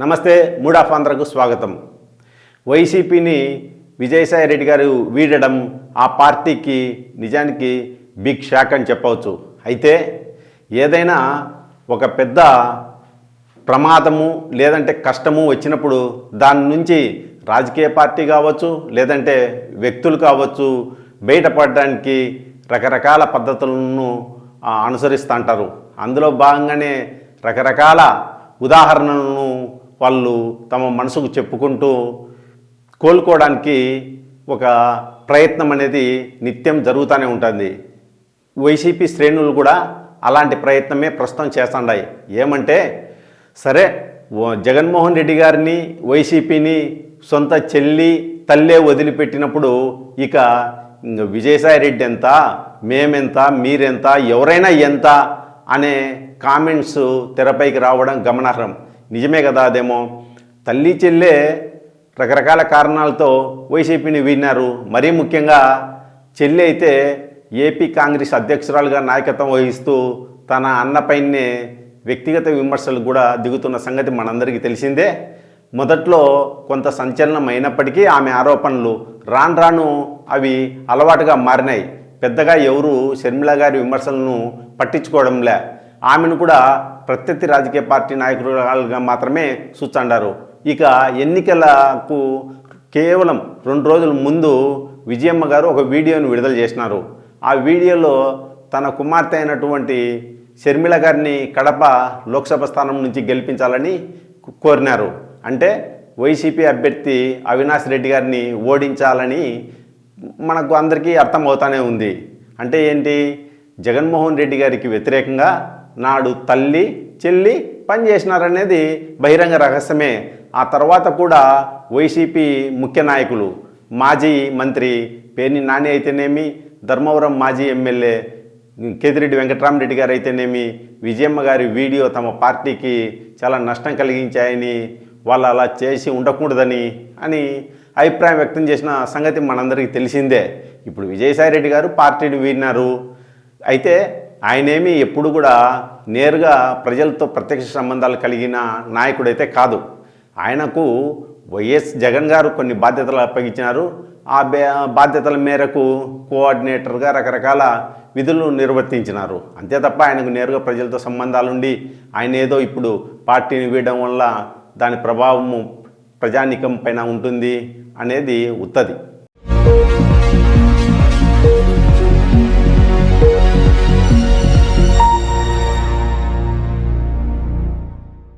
నమస్తే mood of ఆంధ్రకు స్వాగతం. వైసీపీని విజయసాయి రెడ్డి గారు వీడడం ఆ పార్టీకి నిజానికి బిగ్ షాక్ అని చెప్పవచ్చు. అయితే ఏదైనా ఒక పెద్ద ప్రమాదము లేదంటే కష్టము వచ్చినప్పుడు దాని నుంచి రాజకీయ పార్టీ కావచ్చు లేదంటే వ్యక్తులు కావచ్చు బయటపడడానికి రకరకాల పద్ధతులను అనుసరిస్తూ అంటారు. అందులో భాగంగానే రకరకాల ఉదాహరణలను వాళ్ళు తమ మనసుకు చెప్పుకుంటూ కోలుకోవడానికి ఒక ప్రయత్నం అనేది నిత్యం జరుగుతూనే ఉంటుంది. వైసీపీ శ్రేణులు కూడా అలాంటి ప్రయత్నమే ప్రస్తుతం చేస్తున్నాయి ఏమంటే సరే జగన్మోహన్ రెడ్డి గారిని వైసీపీని సొంత చెల్లి తల్లే వదిలిపెట్టినప్పుడు ఇక విజయసాయి రెడ్డి ఎంత మేమెంత మీరెంత ఎవరైనా ఎంత అనే కామెంట్స్ తెరపైకి రావడం గమనార్హం. నిజమే కదా అదేమో? తల్లి చెల్లే రకరకాల కారణాలతో వైసీపీని వీడినారు. మరీ ముఖ్యంగా చెల్లి అయితే ఏపీ కాంగ్రెస్ అధ్యక్షురాలుగా నాయకత్వం వహిస్తూ తన అన్నపైనే వ్యక్తిగత విమర్శలు కూడా దిగుతున్న సంగతి మనందరికీ తెలిసిందే. మొదట్లో కొంత సంచలనం అయినప్పటికీ ఆమె ఆరోపణలు రాను రాను అవి అలవాటుగా మారినాయి. పెద్దగా ఎవరు షర్మిల గారి విమర్శలను పట్టించుకోవడంలే. ఆమెను కూడా ప్రత్యర్థి రాజకీయ పార్టీ నాయకురాలుగా మాత్రమే సూచండారు. ఇక ఎన్నికలకు కేవలం రెండు రోజుల ముందు విజయమ్మ గారు ఒక వీడియోను విడుదల చేసినారు. ఆ వీడియోలో తన కుమార్తె అయినటువంటి షర్మిల గారిని కడప లోక్సభ స్థానం నుంచి గెలిపించాలని కోరినారు. అంటే వైసీపీ అభ్యర్థి అవినాష్ రెడ్డి గారిని ఓడించాలని మనకు అందరికీ అర్థమవుతానే ఉంది. అంటే ఏంటి? జగన్మోహన్ రెడ్డి గారికి వ్యతిరేకంగా నాడు తల్లి చెల్లి పనిచేసినారనేది బహిరంగ రహస్యమే. ఆ తర్వాత కూడా వైసీపీ ముఖ్య నాయకులు మాజీ మంత్రి పేర్ని నాని అయితేనేమి ధర్మవరం మాజీ ఎమ్మెల్యే కేతిరెడ్డి వెంకటరామరెడ్డి గారు అయితేనేమి విజయమ్మ గారి వీడియో తమ పార్టీకి చాలా నష్టం కలిగించాయని వాళ్ళు అలా చేసి ఉండకూడదని అని అభిప్రాయం వ్యక్తం చేసిన సంగతి మనందరికీ తెలిసిందే. ఇప్పుడు విజయసాయి రెడ్డి గారు పార్టీని వీడినారు. అయితే ఆయనేమి ఎప్పుడు కూడా నేరుగా ప్రజలతో ప్రత్యక్ష సంబంధాలు కలిగిన నాయకుడైతే కాదు. ఆయనకు వైఎస్ జగన్ గారు కొన్ని బాధ్యతలు అప్పగించినారు. ఆ బాధ్యతల మేరకు కోఆర్డినేటర్గా రకరకాల విధులు నిర్వర్తించినారు. అంతే తప్ప ఆయనకు నేరుగా ప్రజలతో సంబంధాలుండి ఆయన ఏదో ఇప్పుడు పార్టీని వీయడం వల్ల దాని ప్రభావము ప్రజానికం పైన ఉంటుంది అనేది ఉత్తది.